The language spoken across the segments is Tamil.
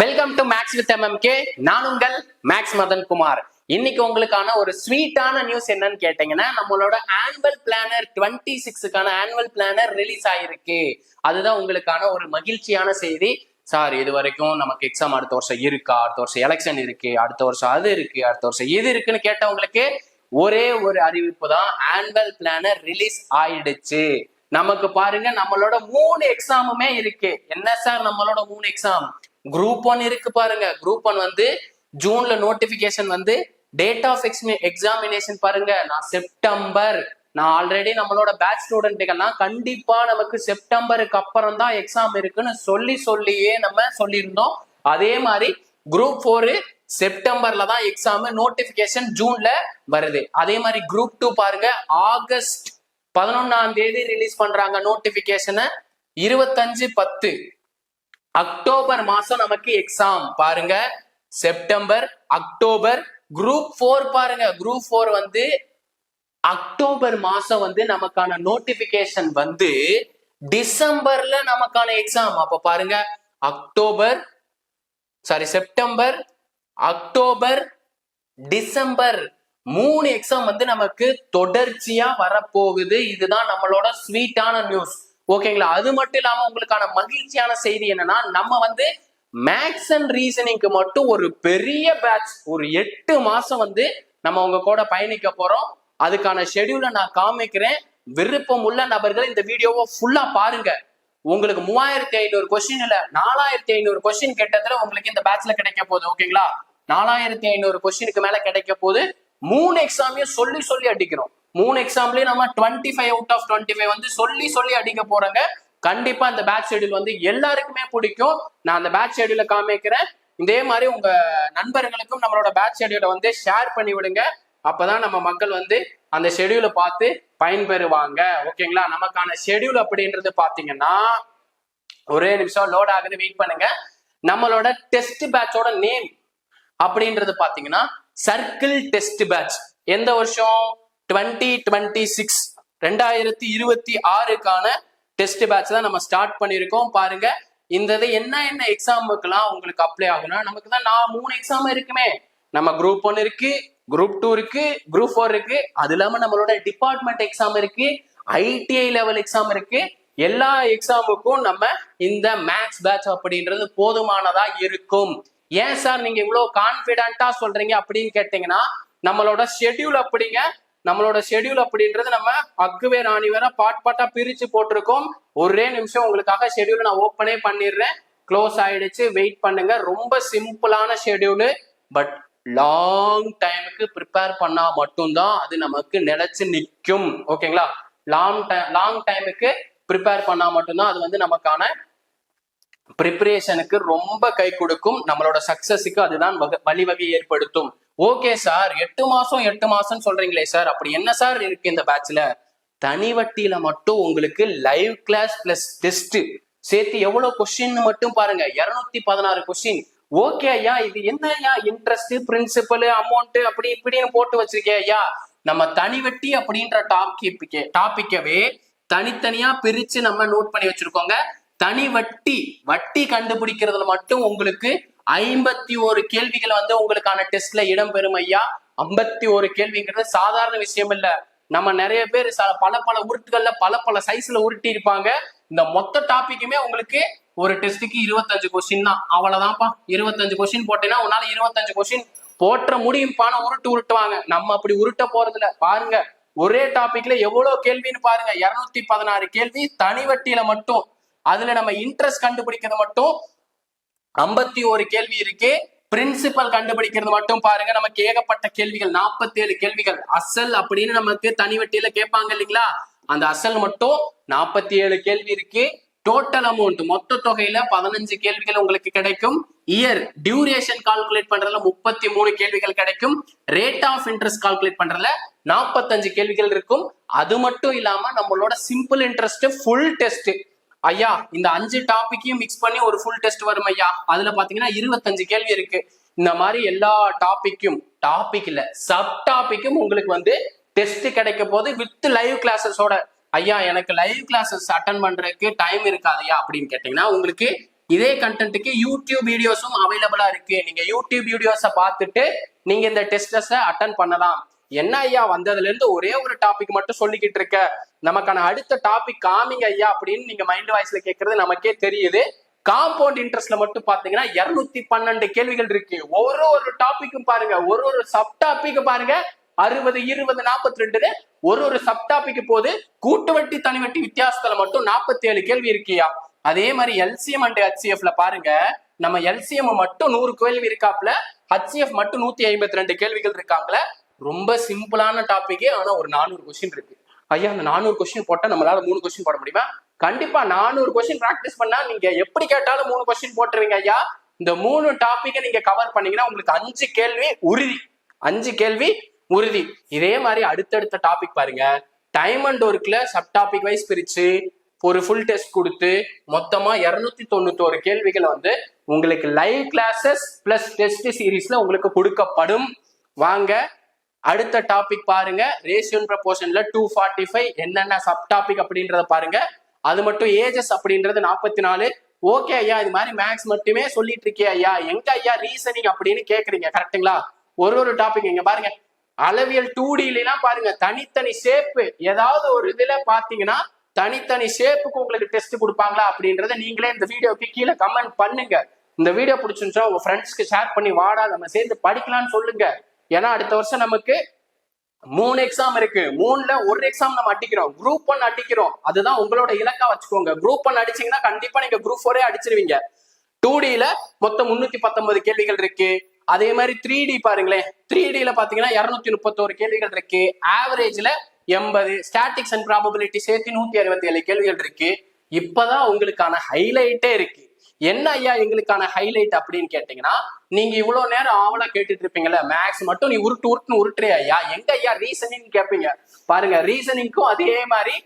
Welcome to maths with MMK நான் உங்கள் மேக்ஸ் மதன் குமார் இன்னைக்கு உங்களுக்கான ஒரு ஸ்வீட்டான நியூஸ் என்னன்னு கேட்டீங்கன்னா நம்மளோட ஆனுவல் பிளானர் டுவெண்ட்டி சிக்ஸுக்கான ஆனுவல் பிளானர் ரிலீஸ் ஆயிருக்கு. அதுதான் உங்களுக்கான ஒரு மகிழ்ச்சியான செய்தி. சார் இது வரைக்கும் நமக்கு எக்ஸாம் அடுத்த வருஷம் இருக்கா? அடுத்த வருஷம் எலெக்ஷன் இருக்கு. அடுத்த வருஷம் அது இருக்கு. அடுத்த வருஷம் இது இருக்குன்னு கேட்டவங்களுக்கு ஒரே ஒரு அறிவிப்பு தான் ஆனுவல் பிளானர் ரிலீஸ் ஆயிடுச்சு. நமக்கு பாருங்க நம்மளோட மூணு எக்ஸாமுமே இருக்கு. என்ன சார் நம்மளோட மூணு எக்ஸாம் குரூப் ஒன் இருக்கு பாருங்க. குரூப் ஒன் வந்து ஜூன்ல நோட்டிபிகேஷன் வந்து டேட் ஆஃப் எக்ஸாமினேஷன் பாருங்க. நான் செப்டம்பர் நான் ஆல்ரெடி நம்மளோட பேட்ச் ஸ்டூடெண்ட்டுக்கெல்லாம் கண்டிப்பா நமக்கு செப்டம்பருக்கு அப்புறம் தான் எக்ஸாம் இருக்குன்னு சொல்லி சொல்லியே நம்ம சொல்லியிருந்தோம். அதே மாதிரி குரூப் ஃபோரு செப்டம்பர்ல தான் எக்ஸாம் நோட்டிபிகேஷன் ஜூன்ல வருது. அதே மாதிரி குரூப் டூ பாருங்க. ஆகஸ்ட் பதினொன்னாம் தேதி ரிலீஸ் பண்றாங்க நோட்டிபிகேஷனை இருபத்தஞ்சு பத்து. அக்டோபர் மாசம் நமக்கு எக்ஸாம் பாருங்க செப்டம்பர் அக்டோபர் குரூப் ஃபோர் பாருங்க. குரூப் ஃபோர் வந்து அக்டோபர் மாசம் வந்து நமக்கான நோட்டிபிகேஷன் வந்து டிசம்பர்ல நமக்கான எக்ஸாம் அப்ப பாருங்க October sorry September October December மூணு எக்ஸாம் வந்து நமக்கு தொடர்ச்சியா வரப்போகுது. இதுதான் நம்மளோட ஸ்வீட்டான நியூஸ் ஓகேங்களா? அது மட்டும் இல்லாம உங்களுக்கான மகிழ்ச்சியான செய்தி என்னன்னா நம்ம வந்து மேக்ஸ் அண்ட் ரீசனிங்க்கு மட்டும் ஒரு பெரிய பேட்ச் ஒரு எட்டு மாசம் வந்து நம்ம உங்க கூட பயணிக்க போறோம். அதுக்கான ஷெடியூலை நான் காமிக்கிறேன். விருப்பம் உள்ள நபர்கள் இந்த வீடியோவை ஃபுல்லா பாருங்க. உங்களுக்கு மூவாயிரத்தி ஐநூறு கொஸ்டின் இல்ல நாலாயிரத்தி ஐநூறு கொஸ்டின் கேட்டதுல உங்களுக்கு இந்த பேட்ச்ல கிடைக்க போகுது ஓகேங்களா? நாலாயிரத்தி ஐநூறு கொஸ்டினுக்கு மேல கிடைக்க போகுது. மூணு எக்ஸாமையும் சொல்லி சொல்லி அடிக்கிறோம். மூணு எக்ஸாம்லயும் நம்ம twenty five out of twenty five வந்து சொல்லி சொல்லி அடிக்க போறாங்க. கண்டிப்பா அந்த பேட்ச் ஷெடியூல் வந்து எல்லாருக்குமே பிடிக்கும். நான் அந்த பேட்ச் ஷெடியூல காமிக்கிறேன். இதே மாதிரி உங்க நண்பர்களுக்கும் நம்மளோட பேட்ச் ஷெடியூலை வந்து ஷேர் பண்ணி விடுங்க. அப்பதான் நம்ம மக்கள் வந்து அந்த ஷெடியூலை பார்த்து பயன்பெறுவாங்க. ஓகேங்களா நமக்கான ஷெடியூல் அப்படின்றது பாத்தீங்கன்னா ஒரே நிமிஷம் லோட் ஆகுது வெயிட் பண்ணுங்க. நம்மளோட டெஸ்ட் பேட்சோட நேம் அப்படின்றது பாத்தீங்கன்னா சர்க்கிள் டெஸ்ட் பேட்ச் எந்த வருஷம்? டுவெண்ட்டி டுவெண்ட்டி சிக்ஸ் ரெண்டாயிரத்தி இருபத்தி ஆறுக்கான டெஸ்ட் பேட்ச் தான் நம்ம ஸ்டார்ட் பண்ணியிருக்கோம். பாருங்க இந்த இது என்ன என்ன எக்ஸாமுக்கெல்லாம் உங்களுக்கு அப்ளை ஆகும்னா நமக்கு தான் நான் மூணு எக்ஸாம் இருக்குமே. நம்ம குரூப் ஒன் இருக்கு குரூப் டூ இருக்கு குரூப் ஃபோர் இருக்கு. அது இல்லாம நம்மளோட டிபார்ட்மெண்ட் எக்ஸாம் இருக்கு ஐடிஐ லெவல் எக்ஸாம் இருக்கு. எல்லா எக்ஸாமுக்கும் நம்ம இந்த மேக்ஸ் பேட்ச் அப்படின்றது போதுமானதா இருக்கும். ஏன் சார் நீங்க இவ்வளவு கான்பிடண்டா சொல்றீங்க அப்படின்னு கேட்டீங்கன்னா நம்மளோட ஷெட்யூல் அப்படிங்க நம்மளோட ஷெட்யூல் அப்படின்றது நம்ம அக்குவே ராணி பாட் பாட்டா பிரிச்சு போட்டிருக்கோம். ஒரே நிமிஷம் உங்களுக்காக ஷெட்யூல் நான் ஓப்பனே பண்ணிடுறேன். க்ளோஸ் ஆயிடுச்சு. வெயிட் பண்ணுங்க. ரொம்ப சிம்பிளான ஷெடியூலு பட் லாங் டைமுக்கு ப்ரிப்பேர் பண்ணா மட்டும்தான் அது நமக்கு நிலைச்சு நிற்கும். ஓகேங்களா லாங் டைம் லாங் டைமுக்கு ப்ரிப்பேர் பண்ணா மட்டும்தான் அது வந்து நமக்கான ப்ரிப்பரேஷனுக்கு ரொம்ப கை கொடுக்கும். நம்மளோட சக்சஸுக்கு அதுதான் வகை வழிவகை ஏற்படுத்தும். ஓகே சார் எட்டு மாசம் எட்டு மாசம் சொல்றீங்களே சார் அப்படி என்ன சார் இருக்கு இந்த பேட்ச்ல தனி வட்டியில மட்டும் உங்களுக்கு லைவ் கிளாஸ் பிளஸ் டெஸ்ட் சேர்த்து எவ்வளவு கொஸ்டின் மட்டும் பாருங்க. இருநூத்தி பதினாறு கொஸ்டின் ஓகே ஐயா. இது என்ன ஐயா? இன்ட்ரெஸ்ட் பிரின்சிபல் அமௌண்ட் அப்படி இப்படின்னு போட்டு வச்சிருக்கே ஐயா. நம்ம தனி வட்டி அப்படின்ற டாபிக் டாபிக்கவே தனித்தனியா பிரிச்சு நம்ம நோட் பண்ணி வச்சிருக்கோங்க. தனி வட்டி வட்டி கண்டுபிடிக்கிறதுல மட்டும் உங்களுக்கு ஐம்பத்தி ஒரு கேள்விகள் வந்து உங்களுக்கான டெஸ்ட்ல இடம்பெறும் ஐயா. ஐம்பத்தி ஒரு கேள்விங்கிறது சாதாரண விஷயம் இல்ல. நம்ம நிறைய பேர் ச- பல பல உருட்டுகள்ல பல பல சைஸ்ல உருட்டி இருப்பாங்க. இந்த மொத்த டாபிக்குமே உங்களுக்கு ஒரு டெஸ்ட்டுக்கு இருபத்தஞ்சு கொஸ்டின் தான். அவ்வளவுதான்ப்பா. இருபத்தஞ்சு கொஸ்டின் போட்டேன்னா உன்னால இருபத்தஞ்சு கொஸ்டின் போற்ற முடியும்பான உருட்டு உருட்டுவாங்க. நம்ம அப்படி உருட்ட போறதுல பாருங்க ஒரே டாபிக்ல எவ்வளவு கேள்வின்னு பாருங்க. இருநூத்தி பதினாறு கேள்வி தனி வட்டியில மட்டும். அதுல நம்ம இன்ட்ரெஸ்ட் கண்டுபிடிக்கிறது மட்டும் ஐம்பத்தி ஒரு கேள்வி இருக்கு. பிரின்சிபல் கண்டுபிடிக்கிறது மட்டும் பாருங்க. நமக்கு ஏகப்பட்ட கேள்விகள் 47 ஏழு கேள்விகள். அசல் அப்படின்னு நமக்கு தனி வட்டியில கேட்பாங்க இல்லைங்களா? அந்த அசல் மட்டும் நாற்பத்தி ஏழு கேள்வி இருக்கு. டோட்டல் அமௌண்ட் மொத்த தொகையில பதினஞ்சு கேள்விகள் உங்களுக்கு கிடைக்கும். இயர் டியூரேஷன் கால்குலேட் பண்றதுல முப்பத்தி மூணு கேள்விகள் கிடைக்கும். ரேட் ஆஃப் இன்ட்ரெஸ்ட் கால்குலேட் பண்றதுல நாற்பத்தஞ்சு கேள்விகள் இருக்கும். அது மட்டும் இல்லாம நம்மளோட சிம்பிள் இன்ட்ரெஸ்ட் ஃபுல் டெஸ்ட் ஐயா இந்த அஞ்சு டாபிக்கையும் மிக்ஸ் பண்ணி ஒரு ஃபுல் டெஸ்ட் வரும் ஐயா. அதுல பாத்தீங்கன்னா இருபத்தஞ்சு கேள்வி இருக்கு. இந்த மாதிரி எல்லா டாபிக்கும் டாபிக் இல்ல சப் டாபிக்கும் உங்களுக்கு வந்து டெஸ்ட் கிடைக்க போது வித் லைவ் கிளாஸஸோட ஐயா எனக்கு லைவ் கிளாஸஸ் அட்டன் பண்றதுக்கு டைம் இருக்காதுயா அப்படின்னு கேட்டீங்கன்னா உங்களுக்கு இதே கண்டென்ட்டுக்கு யூடியூப் வீடியோஸும் அவைலபிளா இருக்கு. நீங்க யூடியூப் வீடியோஸை பார்த்துட்டு நீங்க இந்த டெஸ்டஸை அட்டன் பண்ணலாம். என்ன ஐயா வந்ததுல இருந்து ஒரே ஒரு டாபிக் மட்டும் சொல்லிக்கிட்டு இருக்க. நமக்கான அடுத்த டாபிக் காமிங்க ஐயா அப்படின்னு நீங்க மைண்ட் வாய்ஸ்ல கேட்கறது நமக்கே தெரியுது. காம்பவுண்ட் இன்ட்ரெஸ்ட்ல மட்டும் பாத்தீங்கன்னா இருநூத்தி பன்னெண்டு கேள்விகள் இருக்கு. ஒரு ஒரு டாபிக்கும் பாருங்க. ஒரு ஒரு சப் டாபிக் பாருங்க. அறுபது இருபது நாற்பத்தி ரெண்டுன்னு ஒரு ஒரு சப் டாபிக் போது கூட்டு வட்டி தனி வட்டி வித்தியாசத்துல மட்டும் நாற்பத்தி ஏழு கேள்வி இருக்கியா அதே மாதிரி எல்சிஎம் அண்ட் ஹெச்சிஎஃப்ல பாருங்க. நம்ம எல்சிஎம் மட்டும் நூறு கேள்வி இருக்காப்ல. ஹெச்சிஎஃப் மட்டும் நூத்தி ஐம்பத்தி ரெண்டு கேள்விகள் இருக்காங்களே. ரொம்ப சிம்பிளான டாப்பிக்கே ஆனா ஒரு நானூறு கொஸ்டின் இருக்கு. ஐயா அந்த நானூறு கொஸ்டின் போட்டா நம்மளால மூணு கொஸ்டின் போட முடியுமா? கண்டிப்பா நானூறு கொஸ்டின் ப்ராக்டிஸ் பண்ணா நீங்க எப்படி கேட்டாலும் மூணு கொஸ்டின் போட்டுருவீங்க ஐயா. இந்த மூணு டாபிக்கை நீங்க கவர் பண்ணீங்கன்னா உங்களுக்கு அஞ்சு கேள்வி உறுதி. அஞ்சு கேள்வி உறுதி. இதே மாதிரி அடுத்தடுத்த டாபிக் பாருங்க. டைம் அண்ட் ஒர்க்ல சப் டாபிக் வைஸ் பிரிச்சு ஒரு ஃபுல் டெஸ்ட் கொடுத்து மொத்தமா இருநூத்தி தொண்ணூத்தோரு கேள்விகளை வந்து உங்களுக்கு லைவ் கிளாஸஸ் பிளஸ் டெஸ்ட் சீரீஸ்ல உங்களுக்கு கொடுக்கப்படும். வாங்க அடுத்த டாபிக் பாருங்க. ரேஷியோன் ப்ரப்போர்ஷன்ல டூ ஃபார்ட்டி ஃபைவ் என்னென்ன சப் டாபிக் அப்படின்றத பாருங்க. அது மட்டும் ஏஜஸ் அப்படின்றது நாற்பத்தி நாலு ஓகே ஐயா இது மாதிரி மேக்ஸ் மட்டுமே சொல்லிட்டு இருக்கே ஐயா. எங்க ஐயா ரீசனிங் அப்படின்னு கேக்குறீங்க கரெக்டுங்களா ஒரு ஒரு டாபிக் இங்க பாருங்க. அளவியல் டூ எல்லாம் பாருங்க. தனித்தனி ஷேப்பு ஏதாவது ஒரு இதுல பாத்தீங்கன்னா தனித்தனி ஷேப்புக்கு உங்களுக்கு டெஸ்ட் கொடுப்பாங்களா அப்படின்றத நீங்களே இந்த வீடியோக்கு கீழே கமெண்ட் பண்ணுங்க. இந்த வீடியோ பிடிச்சிருந்துச்சா உங்க ஃப்ரெண்ட்ஸ்க்கு ஷேர் பண்ணி வாடா. நம்ம சேர்ந்து படிக்கலாம்னு சொல்லுங்க. ஏன்னா அடுத்த வருஷம் நமக்கு மூணு எக்ஸாம் இருக்கு. மூணுல ஒரு எக்ஸாம் நம்ம அடிக்கிறோம். குரூப் ஒன் அடிக்கிறோம். அதுதான் உங்களோட இலக்கா வச்சுக்கோங்க. குரூப் ஒன் அடிச்சீங்கன்னா கண்டிப்பா நீங்க குரூப் ஃபோரே அடிச்சிருவீங்க. டூ டில மொத்தம் முன்னூத்தி பத்தொன்பது கேள்விகள் இருக்கு. அதே மாதிரி த்ரீ டி பாருங்களேன். த்ரீ டில பாத்தீங்கன்னா இருநூத்தி முப்பத்தோரு கேள்விகள் இருக்கு. ஆவரேஜ்ல எண்பது ஸ்டாட்டிக்ஸ் அண்ட் ப்ராபபிலிட்டி சேர்த்து நூத்தி அறுபத்தி ஏழு கேள்விகள் இருக்கு. இப்பதான் உங்களுக்கான ஹைலைட்டே இருக்கு. என்ன ஐயா எங்களுக்கான ஹைலைட் அப்படின்னு கேட்டீங்கன்னா நீங்க இவ்வளவு நேரம் ஆவலா கேட்டுட்டு இருப்பீங்கல்ல மேக்ஸ் மட்டும் நீ உருட்டு உருட்டுன்னு உருட்டுறே ஐயா. எங்க ஐயா ரீசனிங் கேட்பீங்க பாருங்க ரீசனிங்க்கும் அதே மாதிரி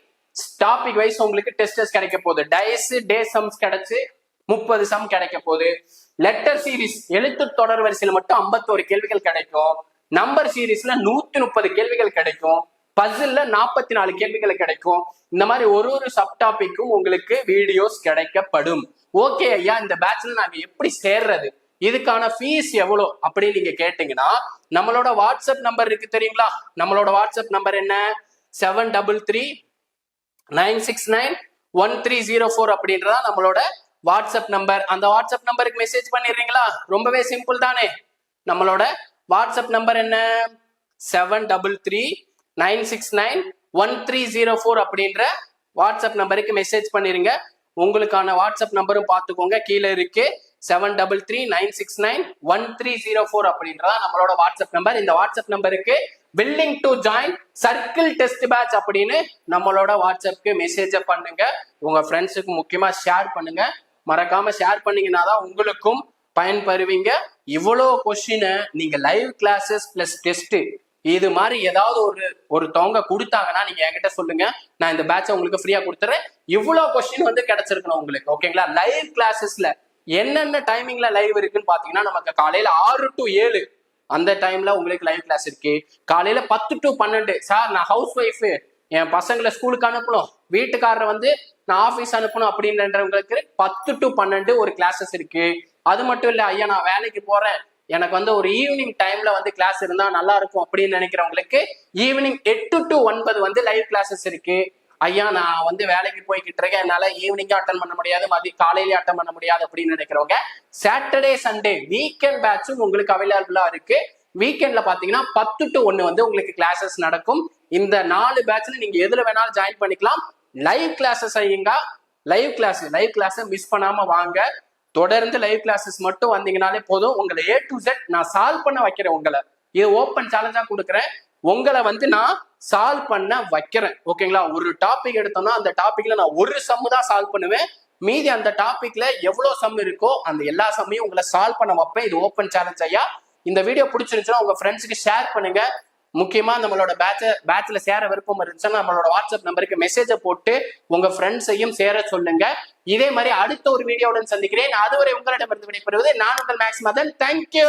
டாபிக் வைஸ் உங்களுக்கு டெஸ்டஸ் கிடைக்க போகுது. டயஸ் டே சம்ஸ் கிடைச்சு முப்பது சம் கிடைக்க போகுது. லெட்டர் சீரிஸ் எழுத்து தொடர் வரிசையில் மட்டும் ஐம்பத்தோரு கேள்விகள் கிடைக்கும். நம்பர் சீரீஸ்ல நூத்தி முப்பது கேள்விகள் கிடைக்கும். பசில்ல நாற்பத்தி நாலு கேள்விகள் கிடைக்கும். இந்த மாதிரி ஒரு ஒரு சப் டாபிக்கும் உங்களுக்கு வீடியோஸ் கிடைக்கப்படும். ஓகே ஐயா இந்த பேட்ச்ல நாங்க எப்படி சேர்றது? இதுக்கான ஃபீஸ் எவ்வளோ? அப்படின்னு நீங்க கேட்டீங்கன்னா நம்மளோட வாட்ஸ்அப் நம்பர் இருக்கு தெரியுங்களா? நம்மளோட வாட்ஸ்அப் நம்பர் என்ன? Seven double three nine six nine one three zero four அப்படின்றதா நம்மளோட வாட்ஸ்அப் நம்பர் அந்த வாட்ஸ்அப் நம்பருக்கு மெசேஜ் பண்ணிடுறீங்களா? ரொம்பவே சிம்பிள் தானே. நம்மளோட வாட்ஸ்அப் நம்பர் என்ன? Seven double three nine six nine one three zero four அப்படின்ற வாட்ஸ்அப் நம்பருக்கு மெசேஜ் பண்ணிருங்க உங்களுக்கான வாட்ஸ்அப் நம்பரும் பார்த்துக்கோங்க. கீழே இருக்கு seven double three nine six nine one three zero four அப்படின்றதா நம்மளோட வாட்ஸ்அப் நம்பர். இந்த வாட்ஸ்அப் நம்பருக்கு willing to join circle test batch அப்படின்னு நம்மளோட வாட்ஸ்அப்க்கு மெசேஜை பண்ணுங்க. உங்க ஃப்ரெண்ட்ஸுக்கு முக்கியமா ஷேர் பண்ணுங்க. மறக்காம ஷேர் பண்ணீங்கன்னா தான் உங்களுக்கும் பயன்பெறுவீங்க இவ்வளோ கொஸ்டினை நீங்க லைவ் கிளாஸஸ் பிளஸ் டெஸ்ட் இது மாதிரி ஏதாவது ஒரு ஒருத்தவங்க கொடுத்தாங்கன்னா நீங்க என்கிட்ட சொல்லுங்க. நான் இந்த பேட்சை உங்களுக்கு ஃப்ரீயா கொடுத்துறேன். இவ்வளோ கொஸ்டின் வந்து கிடைச்சிருக்கணும் உங்களுக்கு ஓகேங்களா லைவ் கிளாஸஸ்ல என்னென்ன டைமிங்ல லைவ் இருக்குன்னு பாத்தீங்கன்னா நமக்கு காலையில ஆறு டு ஏழு அந்த டைம்ல உங்களுக்கு லைவ் கிளாஸ் இருக்கு. காலையில பத்து டு பன்னெண்டு. சார் நான் ஹவுஸ் ஒய்ஃப் என் பசங்களை ஸ்கூலுக்கு அனுப்பணும். வீட்டுக்காரரை வந்து நான் ஆஃபீஸ் அனுப்பணும் அப்படின்றவங்களுக்கு பத்து டு பன்னெண்டு ஒரு கிளாஸஸ் இருக்கு. அது மட்டும் இல்ல ஐயா நான் வேலைக்கு போறேன். எனக்கு வந்து ஒரு ஈவினிங் டைம்ல வந்து கிளாஸ் இருந்தா நல்லா இருக்கும் அப்படின்னு நினைக்கிறவங்களுக்கு ஈவினிங் எட்டு டு ஒன்பது வந்து லைவ் கிளாஸஸ் இருக்கு. ஐயா நான் வந்து வேலைக்கு போய்கிட்டு இருக்கேன். என்னால ஈவினிங்கா அட்டன் பண்ண முடியாது மதிய காலையிலேயே அட்டன் பண்ண முடியாது அப்படின்னு நினைக்கிறவங்க சாட்டர்டே சண்டே வீக்கெண்ட் பேட்சும் உங்களுக்கு அவைலபிளா இருக்கு. வீக்கெண்ட்ல பாத்தீங்கன்னா பத்து டு ஒன்னு வந்து உங்களுக்கு கிளாஸஸ் நடக்கும். இந்த நாலு பேட்ச்ல நீங்க எதுல வேணாலும் ஜாயின் பண்ணிக்கலாம். Live classes ஐயங்க live class live class miss பண்ணாம வாங்க. தொடர்ந்து லைவ் கிளாஸஸ் மட்டும் வந்தீங்கனாலே போதும். உங்களை ஏ டு செட் நான் சால்வ் பண்ண வைக்கிறேன் உங்களை. இது ஓப்பன் சேலஞ்சா கொடுக்குறேன். உங்களை வந்து நான் சால்வ் பண்ண வைக்கிறேன். ஓகேங்களா ஒரு டாபிக் எடுத்தோம்னா அந்த டாபிக்ல நான் ஒரு சம்மு தான் சால்வ் பண்ணுவேன். மீதி அந்த டாபிக்ல எவ்வளவு சம் இருக்கோ அந்த எல்லா சம்மையும் உங்களை சால்வ் பண்ண வைப்பேன். இது ஓப்பன் சேலஞ்ச் ஐயா. இந்த வீடியோ பிடிச்சிருந்துச்சுன்னா உங்க ஃப்ரெண்ட்ஸுக்கு ஷேர் பண்ணுங்க. முக்கியமா நம்மளோட பேட்ச பேட்ச்ல சேர விருப்பம் இருந்துச்சுன்னா நம்மளோட வாட்ஸ்அப் நம்பருக்கு மெசேஜை போட்டு உங்க ஃப்ரெண்ட்ஸையும் சேர சொல்லுங்க. இதே மாதிரி அடுத்த ஒரு வீடியோவுடன் சந்திக்கிறேன். அதுவரை உங்களிடமிருந்து விடைபெறுவது நான் உங்கள் மேக்ஸ் மதன் தேங்க்யூ